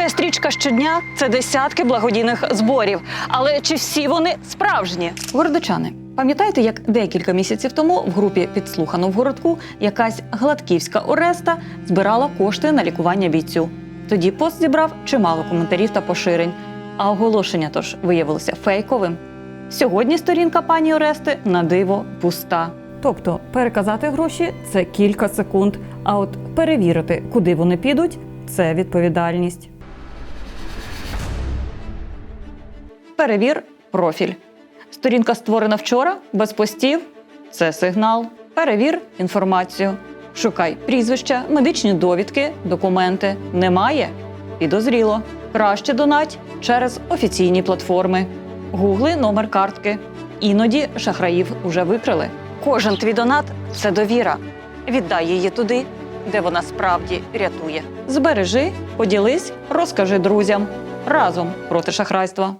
Твоя стрічка щодня це десятки благодійних зборів. Але чи всі вони справжні? Городочани, пам'ятаєте, як декілька місяців тому в групі підслухано в городку якась гладківська Ореста збирала кошти на лікування бійцю. Тоді пост зібрав чимало коментарів та поширень, а оголошення тож виявилося фейковим. Сьогодні сторінка пані Орести на диво пуста. Тобто переказати гроші це кілька секунд, а от перевірити, куди вони підуть, це відповідальність. Перевір профіль. Сторінка створена вчора, без постів це сигнал. Перевір інформацію. Шукай прізвища, медичні довідки, документи. Немає? Підозріло. Краще донать через офіційні платформи. Гугли номер картки. Іноді шахраїв уже викрили. Кожен твій донат це довіра. Віддай її туди, де вона справді рятує. Збережи, поділись, розкажи друзям разом проти шахрайства.